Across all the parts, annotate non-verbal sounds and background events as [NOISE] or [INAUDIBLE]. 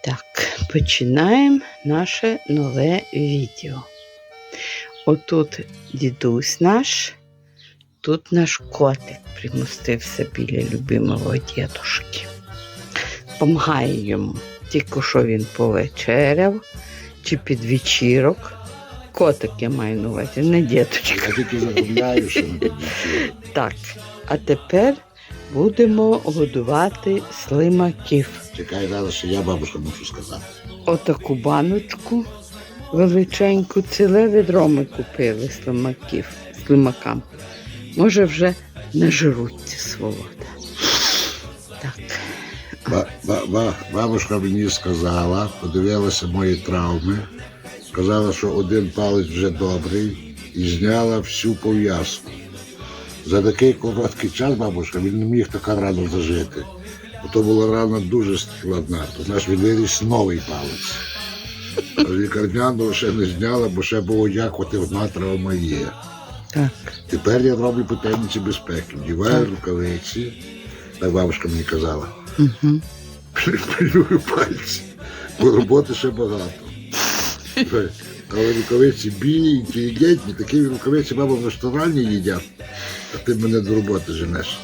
Так, починаємо наше нове відео. Отут дідусь наш, тут наш котик примостився біля любимого дідушки. Помагає йому. Тільки що він повечеряв чи під вечірок. Котик я маю на увазі, не діточка. Я тільки заробляю, що. Так, а тепер будемо годувати слимаків. Чекай зараз, що я бабушка мушу сказати. Отаку баночку величеньку, ціле відро ми купили слимаків, слимакам. Може, вже не жруться сволода. Так, Ба, ба, ба, бабушка мені сказала, подивилася мої травми, сказала, що один палець вже добрий і зняла всю пов'язку. За такий короткий час бабушка він не міг така рано зажити. Бо то була рана дуже складна, то наш він виріс новий палець. Лікарняного ще не зняла, бо ще було дякувати одна травма є. так. Тепер я роблю техніці безпеки. Вдіваю рукавиці, так бабушка мені казала. Угу. Пальці, бо роботи ще багато. [LAUGHS] Але рукавиці білі, інтелігентні, такі рукавиці баба в ресторані їдять, а ти мене до роботи женеш.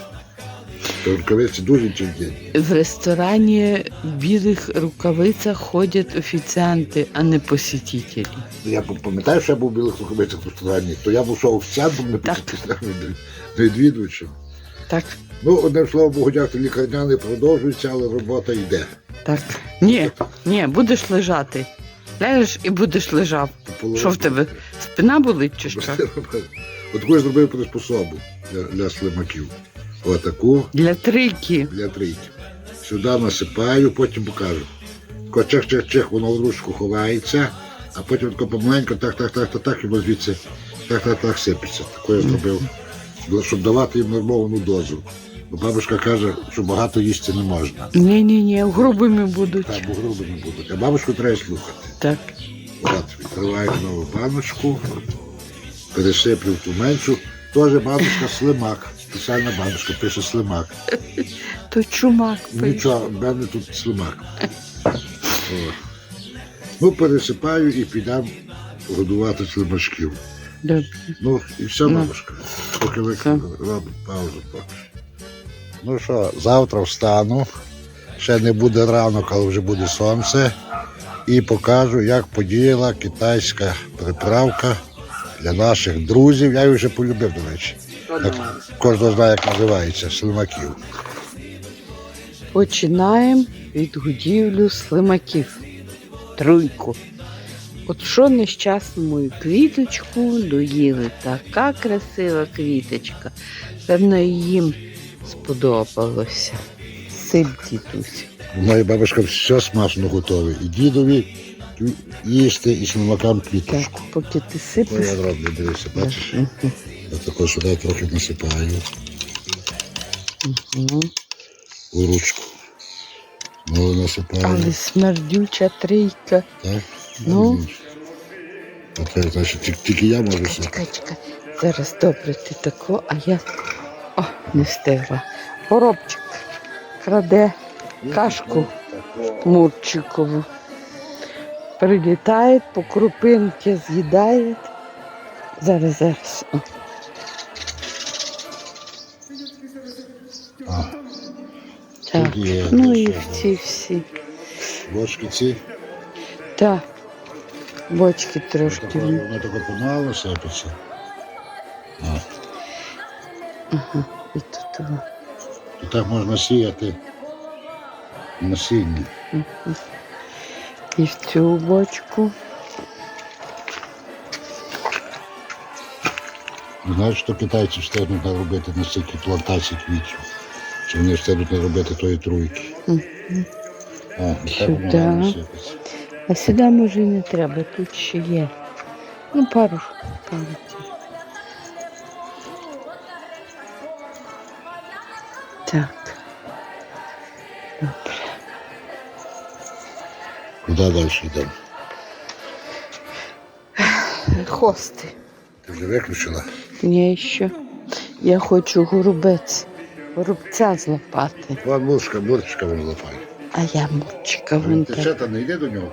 То рукавиці дуже інтелігентні. В ресторані в білих рукавицях ходять офіціанти, а не посетителі. Я пам'ятаю, що я був в білих рукавицях в ресторані, то я був що офіціантом, не не відвідувачем. Так, Ну, одним словом, Богу дякувати, лікарняний продовжується, але робота йде. так. Ні, ні, будеш лежати. Ляжеш і будеш лежав. Що в тебе? Спина болить чи що? От я зробив приспособу для, для слимаків. Отаку Для трики. для трійки. Сюди насипаю, потім покажу. Тако чих-чих-чих, воно в ручку ховається, а потім тако помаленько, так, так, так, так, так, і воно звідси так, так, так сипеться. Тако я зробив, щоб давати їм нормовану дозу. Бо бабушка каже, що багато їсти не можна. Ні, ні, ні, грубими будуть. Так, бо грубо не будуть. А бабушку треба слухати. Так. От, відкриваю нову баночку, пересиплю ту меншу. Теж баночка слимак. Спеціальна баночка пише слимак. То чумак. пише. Нічого, в мене тут слимак. О. Ну, пересипаю і підемо годувати слимачків. Добре. Ну, і все, Ну. бабушка. Поки ви Все. робите паузу поки. Ну що, завтра встану. Ще не буде ранок, але вже буде сонце. І покажу, як подіяла китайська приправка для наших друзів. Я її вже полюбив, до речі. Як, кожен знає, як називається, слимаків. Починаємо відгодівлю слимаків. Тройку. От що нещасну мою квіточку доїли. Така красива квіточка. Певно, їм сподобалося. Сип дідусь. Моя бабушка все смачно готовить. І дідові їсти, і слимакам Так, квіточку. поки ти Що я сипеш. роблю, дивися, бачиш? Я також сюди трохи насипаю Мгм. у ручку. Ну, насипаю. Але смердюча трійка. Так? Ну. Окей, значить, тільки, я можу. Чекай, чекай. Зараз добре ти тако, а я О, не встигла. Горобчик краде кашку Мурчикову. Прилітає, по крупинки з'їдає. Зараз, зараз. А, Так. є. Ну і ці всі. Ложки ці. Так. Бочки трошки. Воно таке помало сипеться. А, Ага. І тут. так можна сіяти насіння. І в цю бочку. Знаєш, що китайці встигнуть наробити на стільки плантацій квітів. Що вони встигнуть наробити тої труйки. А, і так Сюди. А сюди може і не треба, тут ще є. Ну, пару, пару. Так. Куди далі йдемо? Хости. Ти вже виключила? Ні, ще. Я хочу горобець. Горобця злопати. Вон мушка, мурчика вон лопає. А я мурчика вон Ти так. ще там не йде до нього?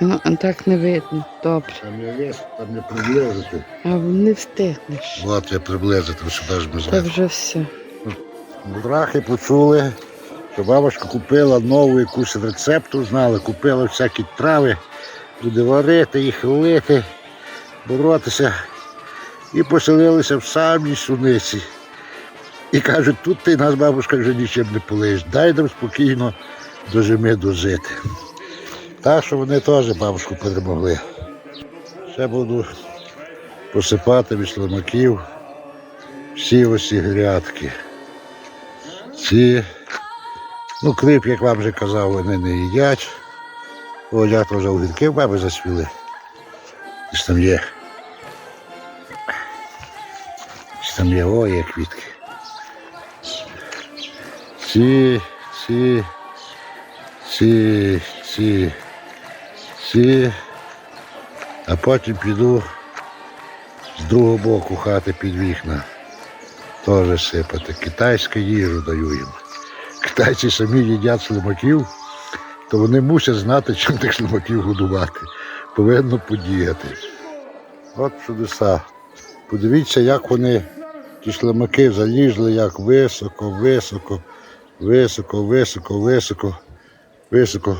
Ну, так не видно. Добре. Там я є, там не приблизити. А не встигнеш. От я приблизити, сюди ж ми Та зверху. вже все. Мудрахи почули, що бабушка купила нову якусь рецепту, знали, купила всякі трави, буде варити їх, лити, боротися. І поселилися в самій суниці. І кажуть, тут ти нас бабушка вже нічим не полиш. Дай нам спокійно до зими дожити. Так що вони теж бабушку перемогли. Ще буду посипати від слимаків всі осі грядки. Ці, ну, кріп, як вам вже казав, вони не їдять. О, я то вже огірки в баби засвіли. Десь там є. Десь там є, о, є квітки. Ці, ці, ці, ці, ці. А потім піду з другого боку хати під вікна теж сипати. Китайську їжу даю їм. Китайці самі їдять слимаків, то вони мусять знати, чим тих слимаків годувати. Повинно подіяти. От чудеса. Подивіться, як вони, ті слимаки, залізли, як високо, високо, високо, високо, високо, високо.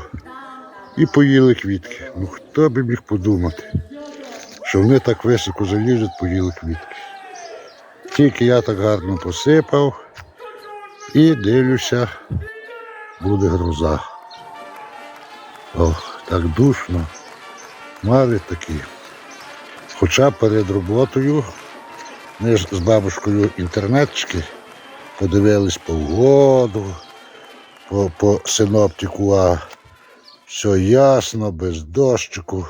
І поїли квітки. Ну хто би міг подумати, що вони так високо залізуть, поїли квітки. Тільки я так гарно посипав і дивлюся, буде гроза. Ох, так душно. Хмари такі. Хоча перед роботою ми ж з бабушкою інтернетчики подивились погоду, по, по синоптику, а все ясно, без дощику.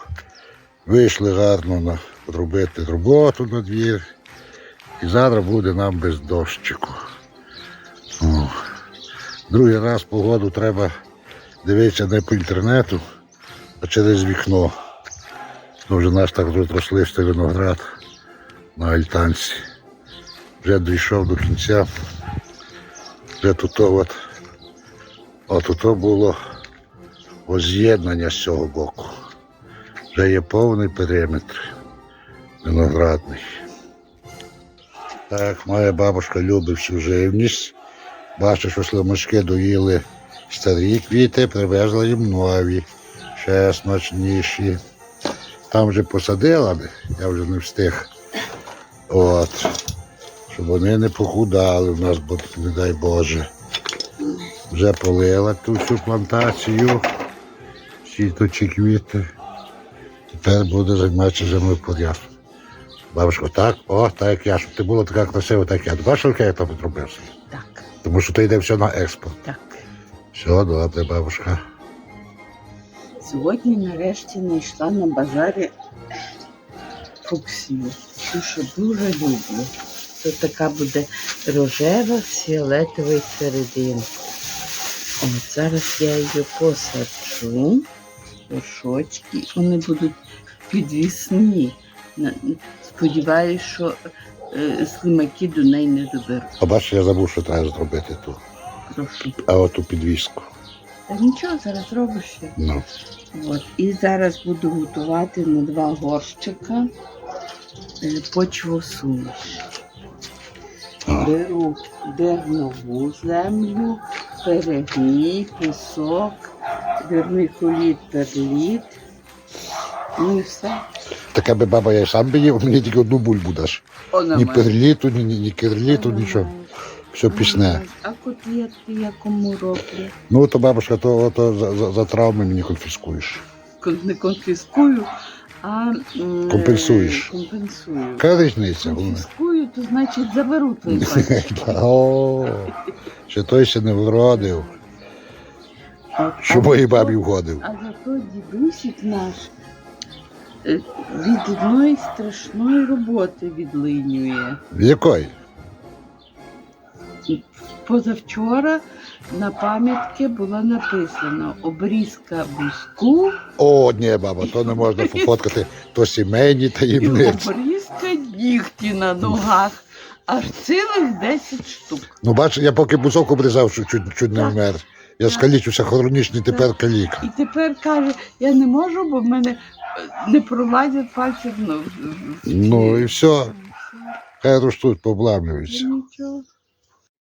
Вийшли гарно на, робити роботу на двір. І зараз буде нам без дощику. Другий раз погоду треба дивитися не по інтернету, а через вікно. Ну, вже нас так тут розлився виноград на альтанці. Вже дійшов до кінця. Вже тут от, от було воз'єднання з цього боку. Вже є повний периметр виноградний. Так, моя бабушка любить всю живність. Бачу, що слимачки доїли старі квіти, привезла їм нові, ще смачніші. Там вже посадила, я вже не встиг. От. Щоб вони не похудали в нас, бо не дай Боже. Вже полила ту всю плантацію, всі ці квіти. Тепер буде займатися землепорядком. Бабушка, так, о, так я, щоб ти була така красива, так я. Бачиш, як я там зробив? Тому що то йде все на експорт. так. Все, добре, бабушка. Сьогодні нарешті знайшла на базарі фуксію. Що дуже люблю. Це така буде рожева з фіолетовою серединкою. От зараз я її посаджу. Горшочки. Вони будуть підвісні. Сподіваюсь, що слимаки до неї не доберуть. А бачиш, я забув, що треба зробити ту. Прошу. А оту підвіску. Та нічого, зараз робиш ще. Ну. От. І зараз буду готувати на два горщика е, почву суміш. Беру дернову землю, перегній, пісок, вермикуліт, перліт. Ну і все. Таке би баба я й сам би їв, мені тільки одну бульбу даш. Ні перліту, ні, ні, ні кирліту, нічого. Все пісне. А котлетки якому роблю? Ну, то бабушка, то, то за, за, за травми мені конфіскуєш. Не конфіскую, а м, Компенсуєш. Компенсую. Яка різниця? головне? Конфіскую, то значить заберу твої [LAUGHS] пальці. О, ще той ще не вродив, що моїй бабі вгодив. А зато дідусік наш від одної страшної роботи відлинює. Якої? Позавчора на пам'ятки було написано обрізка буску О, ні, баба, то не можна пофоткати, то сімейні і таємниці. обрізка нігті на ногах. Аж цілих 10 штук. Ну, бач, я поки бусок обрізав, що чуть, чуть не Так. вмер Я скалічуся хронічний, тепер каліка. І тепер каже, я не можу, бо в мене е, не пролазять пальці. Ну, в- в- Ну і все, Все. хай ростуть, побламлюються. Нічого.